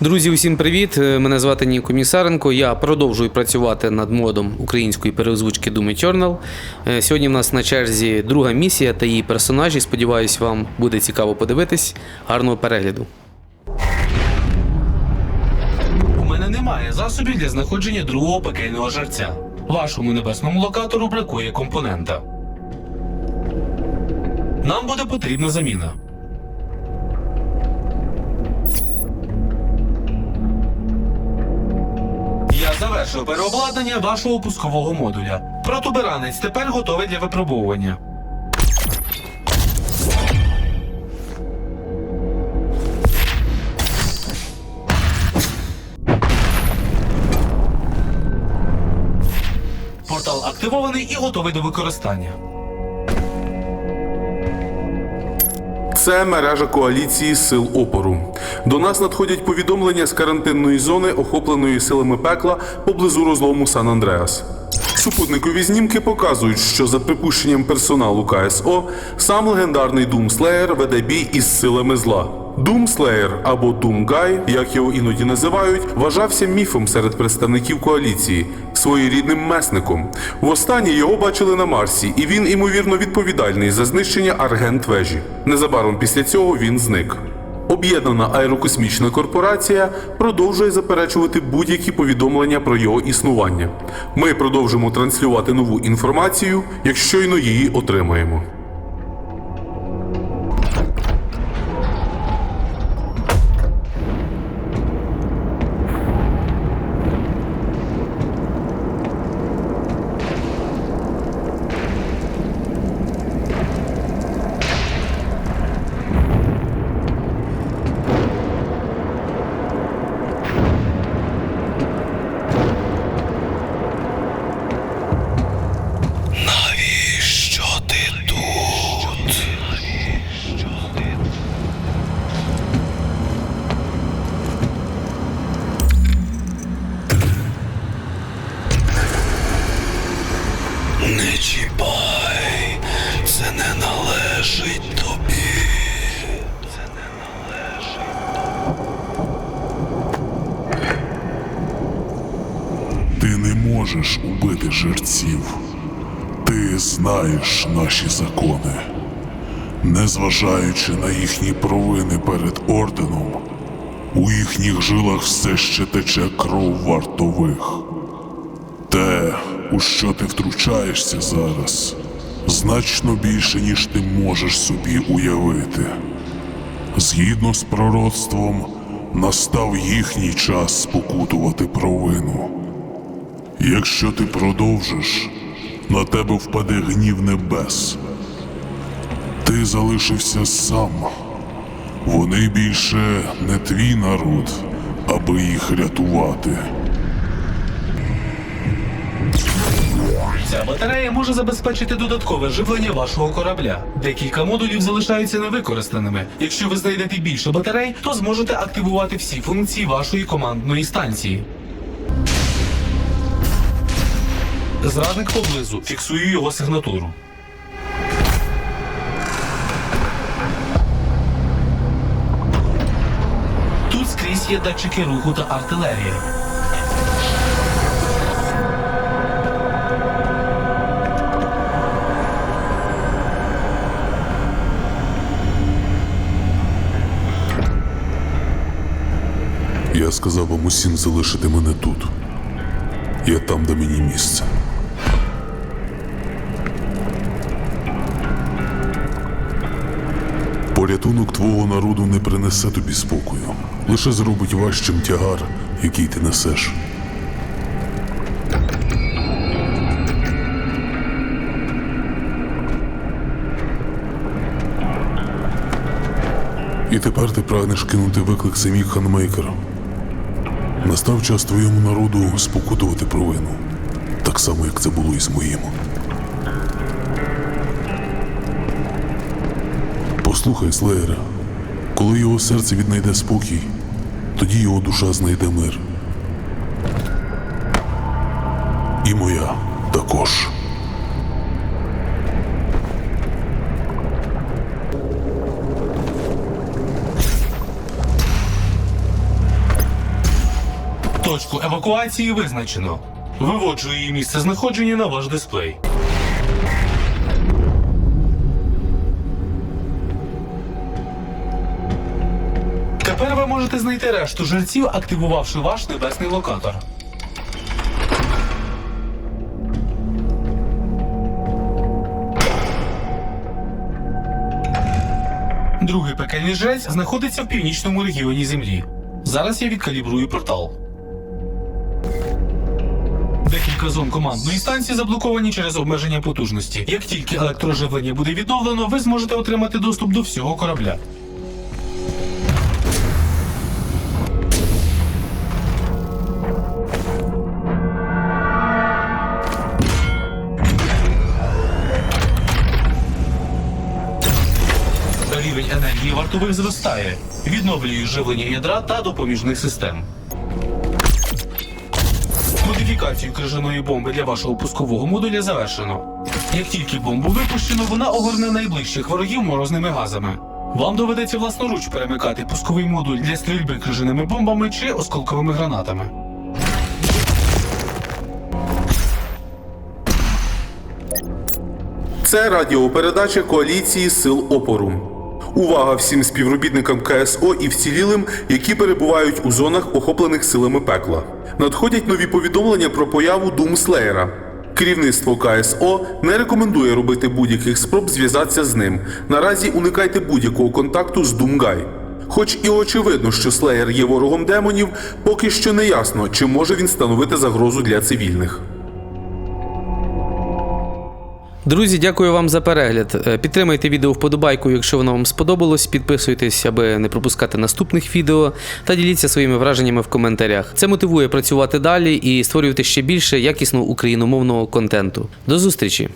Друзі, усім привіт! Е, Мене звати Ніко Місаренко. Я продовжую працювати над модом української переозвучки Doom Eternal. Е, Сьогодні в нас на черзі друга місія та її персонажі. Сподіваюсь, вам буде цікаво подивитись. Гарного перегляду. У мене немає засобів для знаходження другого пекельного жарця. Вашому небесному локатору бракує компонента. Нам буде потрібна заміна. Завершив переобладнання вашого пускового модуля. Протуберанець тепер готовий для випробовування. Портал активований і готовий до використання. Це мережа коаліції сил опору. До нас надходять повідомлення з карантинної зони, охопленої силами пекла поблизу розлому Сан Андреас. Супутникові знімки показують, що за припущенням персоналу КСО сам легендарний Думслеєр веде бій із силами зла. Думслеєр або Думгай, як його іноді називають, вважався міфом серед представників коаліції, своєрідним месником. Востаннє його бачили на Марсі, і він, імовірно, відповідальний за знищення Аргент вежі. Незабаром після цього він зник. Об'єднана аерокосмічна корпорація продовжує заперечувати будь-які повідомлення про його існування. Ми продовжимо транслювати нову інформацію, як щойно її отримаємо. Можеш убити жерців. Ти знаєш наші закони. Незважаючи на їхні провини перед орденом, у їхніх жилах все ще тече кров вартових. Те, у що ти втручаєшся зараз, значно більше, ніж ти можеш собі уявити. Згідно з пророцтвом, настав їхній час спокутувати провину. Якщо ти продовжиш, на тебе впаде гнів небес. Ти залишився сам. Вони більше не твій народ, аби їх рятувати. Ця батарея може забезпечити додаткове живлення вашого корабля. Декілька модулів залишаються невикористаними. Якщо ви знайдете більше батарей, то зможете активувати всі функції вашої командної станції. Зрадник поблизу. Фіксую його сигнатуру. Тут скрізь є датчики руху та артилерія. Я сказав вам усім залишити мене тут. Я там, де мені місце. Порятунок твого народу не принесе тобі спокою, лише зробить важчим тягар, який ти несеш. І тепер ти прагнеш кинути виклик самі ханмейкерам. Настав час твоєму народу спокутувати провину, так само, як це було і з моїм. Послухай, Слеєра, коли його серце віднайде спокій, тоді його душа знайде мир. І моя також. Точку евакуації визначено. Виводжу її місце знаходження на ваш дисплей. Можете знайти решту жерців, активувавши ваш небесний локатор. Другий пекельний жрець знаходиться в північному регіоні Землі. Зараз я відкалібрую портал. Декілька зон командної станції заблоковані через обмеження потужності. Як тільки електроживлення буде відновлено, ви зможете отримати доступ до всього корабля. Рівень енергії вартових зростає. Відновлюю живлення ядра та допоміжних систем. Модифікацію крижаної бомби для вашого пускового модуля завершено. Як тільки бомбу випущено, вона огорне найближчих ворогів морозними газами. Вам доведеться власноруч перемикати пусковий модуль для стрільби крижаними бомбами чи осколковими гранатами. Це радіопередача коаліції сил опору. Увага всім співробітникам КСО і вцілілим, які перебувають у зонах, охоплених силами пекла. Надходять нові повідомлення про появу Думслеєра. Керівництво КСО не рекомендує робити будь-яких спроб зв'язатися з ним. Наразі уникайте будь-якого контакту з Думгай. Хоч і очевидно, що Слеєр є ворогом демонів, поки що не ясно, чи може він становити загрозу для цивільних. Друзі, дякую вам за перегляд. Е, Підтримайте відео вподобайку, якщо воно вам сподобалось. Підписуйтесь, аби не пропускати наступних відео, та діліться своїми враженнями в коментарях. Це мотивує працювати далі і створювати ще більше якісного україномовного контенту. До зустрічі!